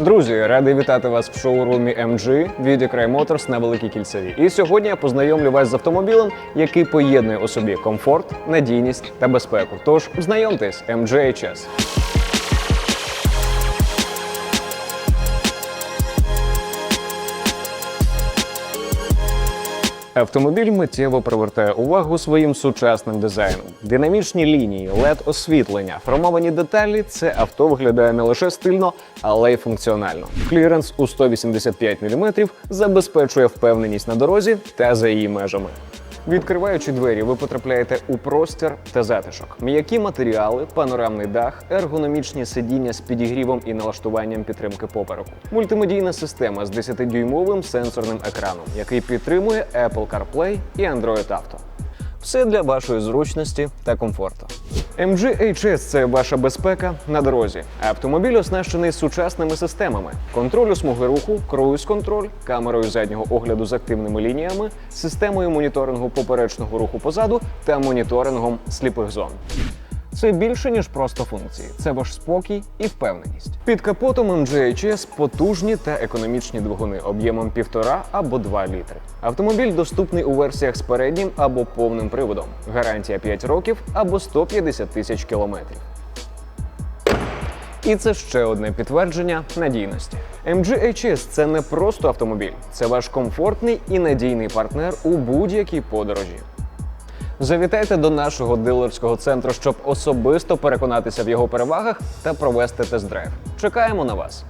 Друзі, радий вітати вас в шоурумі MG від Ukraine Motors на Великій кільцеві. І сьогодні я познайомлю вас з автомобілем, який поєднує у собі комфорт, надійність та безпеку. Тож знайомтесь, MG HS. Автомобіль миттєво привертає увагу своїм сучасним дизайном. Динамічні лінії, led освітлення, хромовані деталі. Це авто виглядає не лише стильно, але й функціонально. Кліренс у 185 мм забезпечує впевненість на дорозі та за її межами. Відкриваючи двері, ви потрапляєте у простір та затишок. М'які матеріали, панорамний дах, ергономічні сидіння з підігрівом і налаштуванням підтримки попереку. Мультимедійна система з 10-дюймовим сенсорним екраном, який підтримує Apple CarPlay і Android Auto. Все для вашої зручності та комфорту. MG це ваша безпека на дорозі. Автомобіль оснащений сучасними системами: контролю смуги руху, круїз-контроль, камерою заднього огляду з активними лініями, системою моніторингу поперечного руху позаду та моніторингом сліпих зон. Це більше ніж просто функції. Це ваш спокій і впевненість. Під капотом MGHS потужні та економічні двигуни об'ємом 1,5 або 2 літри. Автомобіль доступний у версіях з переднім або повним приводом. Гарантія 5 років або 150 тисяч кілометрів. І це ще одне підтвердження надійності. MG HS – це не просто автомобіль, це ваш комфортний і надійний партнер у будь-якій подорожі. Завітайте до нашого дилерського центру, щоб особисто переконатися в його перевагах та провести тест-драйв. Чекаємо на вас.